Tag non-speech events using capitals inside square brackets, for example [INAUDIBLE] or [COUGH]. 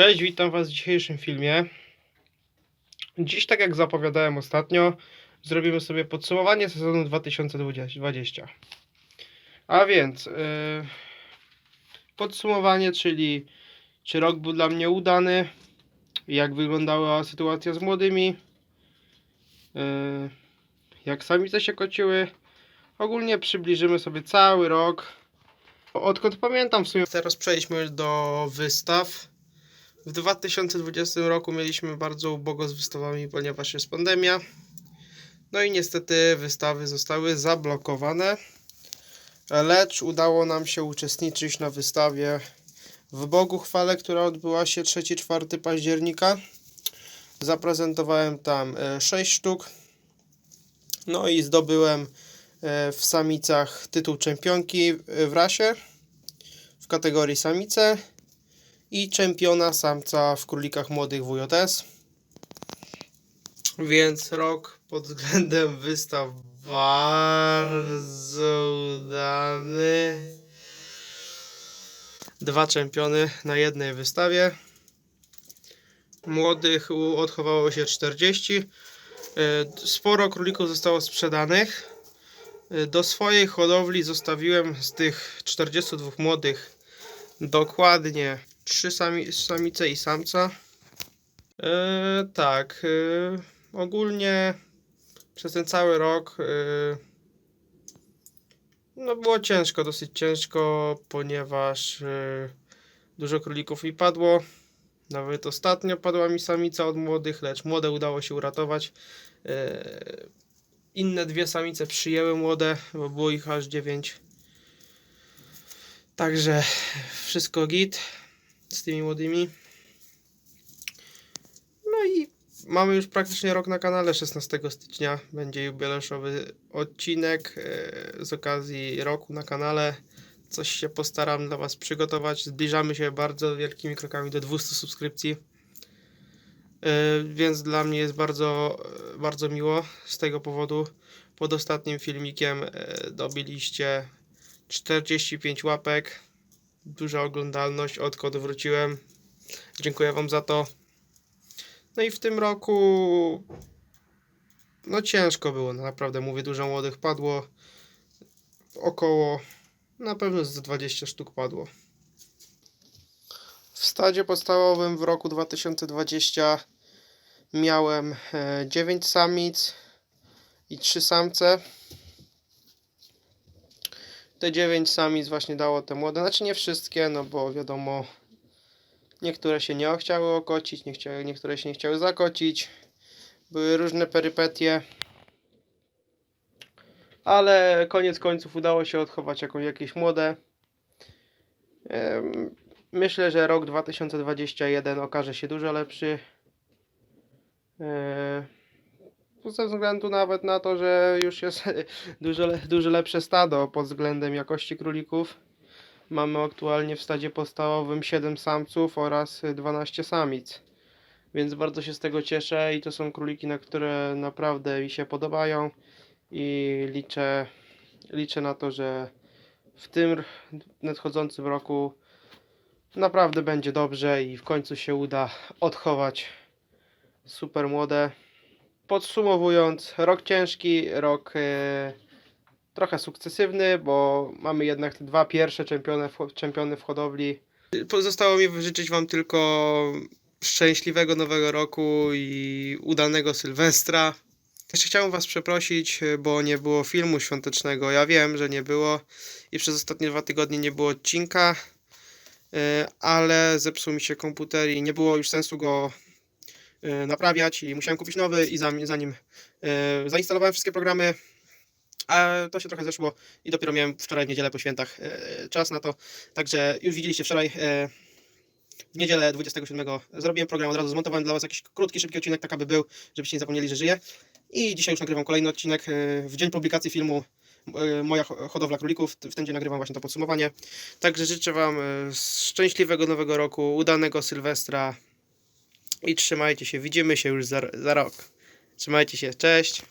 Cześć, witam Was w dzisiejszym filmie. Dziś, tak jak zapowiadałem ostatnio, zrobimy sobie podsumowanie sezonu 2020. A więc, yy, podsumowanie, czyli czy rok był dla mnie udany, jak wyglądała sytuacja z młodymi, yy, jak samice się kociły. Ogólnie przybliżymy sobie cały rok. Odkąd pamiętam w sumie. Teraz przejdźmy do wystaw. W 2020 roku mieliśmy bardzo ubogo z wystawami, ponieważ jest pandemia. No i niestety wystawy zostały zablokowane. Lecz udało nam się uczestniczyć na wystawie w Bogu Chwale, która odbyła się 3-4 października. Zaprezentowałem tam 6 sztuk. No i zdobyłem e, w samicach tytuł czempionki w rasie w kategorii samice i czempiona samca w królikach młodych WJS. Więc rok pod względem wystaw bardzo udany. Dwa czempiony na jednej wystawie. Młodych odchowało się 40. E, Sporo królików zostało sprzedanych. E, Do swojej hodowli zostawiłem z tych 42 młodych dokładnie trzy sami, samice i samca. E, tak, e, ogólnie przez ten cały rok e, no było ciężko, dosyć ciężko, ponieważ dużo królików mi padło. Nawet ostatnio padła mi samica od młodych, lecz młode udało się uratować. Inne dwie samice przyjęły młode, bo było ich aż 9. Także wszystko git z tymi młodymi. No i mamy już praktycznie rok na kanale. 16 stycznia będzie jubileuszowy odcinek e, z okazji roku na kanale. Coś się postaram dla Was przygotować. Zbliżamy się bardzo wielkimi krokami do 200 subskrypcji. E, Więc dla mnie jest bardzo, bardzo miło z tego powodu. Pod ostatnim filmikiem e, dobiliście 45 łapek. Duża oglądalność, odkąd wróciłem. Dziękuję Wam za to. No i w tym roku no ciężko było, no naprawdę mówię, dużo młodych padło. Około na pewno z 20 sztuk padło. W stadzie podstawowym w roku 2020 miałem e, 9 samic i 3 samce. Te 9 samic właśnie dało te młode, znaczy nie wszystkie, no bo wiadomo, niektóre się nie chciały okocić, nie chciały, niektóre się nie chciały zakocić. Były różne perypetie. Ale koniec końców udało się odchować jako jakieś młode. Myślę, że rok 2021 okaże się dużo lepszy. E, Ze względu nawet na to, że już jest [LAUGHS] dużo, dużo lepsze stado pod względem jakości królików. Mamy aktualnie w stadzie podstawowym 7 samców oraz 12 samic. Więc bardzo się z tego cieszę i to są króliki, na które naprawdę mi się podobają i liczę, liczę na to, że w tym nadchodzącym roku naprawdę będzie dobrze i w końcu się uda odchować super młode. Podsumowując, rok ciężki, rok e, trochę sukcesywny, bo mamy jednak te dwa pierwsze czempiony w, czempiony w hodowli. Pozostało mi życzyć Wam tylko szczęśliwego nowego roku i udanego Sylwestra. Jeszcze chciałem Was przeprosić, bo nie było filmu świątecznego. Ja wiem, że nie było i przez ostatnie dwa tygodnie nie było odcinka, e, ale zepsuł mi się komputer i nie było już sensu go naprawiać i musiałem kupić nowy i zanim, e, zainstalowałem wszystkie programy, a to się trochę zeszło i dopiero miałem wczoraj w niedzielę po świętach e, czas na to. Także już widzieliście wczoraj w niedzielę 27 zrobiłem program, od razu zmontowałem dla Was jakiś krótki, szybki odcinek, tak aby był, żebyście nie zapomnieli, że żyję. I dzisiaj już nagrywam kolejny odcinek. W dzień publikacji filmu Moja ho- hodowla królików. W ten dzień nagrywam właśnie to podsumowanie. Także życzę Wam szczęśliwego nowego roku, udanego Sylwestra i trzymajcie się. Widzimy się już za, za rok. Trzymajcie się. Cześć.